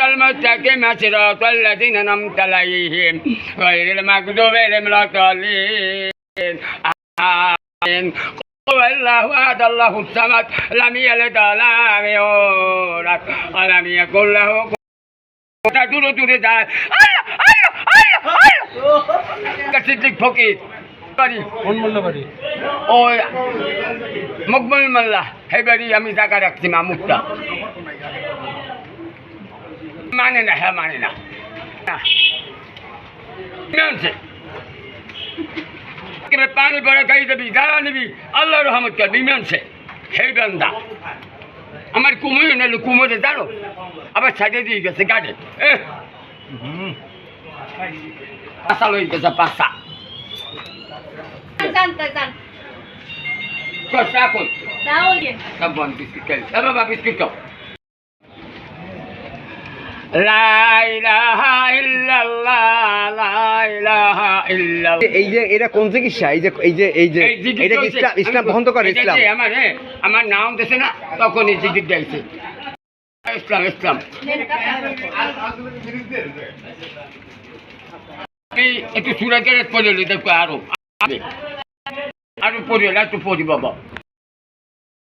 المستقيم صراط الذين أنعمت عليهم غير المغضوب عليهم ولا الضالين آمين قل الله أحد الله الصمد لم يلد ولم يولد ولم يكن له কোথা দূরে দূরে যায় আল্লাহ আল্লাহ আল্লাহ আল্লাহ সিদ্দিক ফকির বাড়ি কোন মূল্য বাড়ি ওই মকবুল মোল্লা হে বাড়ি আমি টাকা রাখছি মামুকটা মানে না হ্যাঁ মানে না পানি পরে খাই দেবি গাড়া নিবি আল্লাহ রহমত করবি মেনছে হে বেন্দা আমার কুমুর নেলো কুমোরে জানো আবার সাইডে দিয়ে গেছে গাড়ি। পাশা লই গেছে পাশা জানতে জান। কষা কই তাহলে এই যে এটা কোন চিকিৎসা? এই যে এই যে এই যে এটা। ইসলাম ইসলাম বন্ধ করে ইসলাম? আমার হ্যাঁ, আমার নাম দেশে না তখন এই গাইছে। ইসলাম ইসলাম। একটু সুরাকের পড়ে দেখো আরও। আরও পড়ে একটু পড়ি বাবা।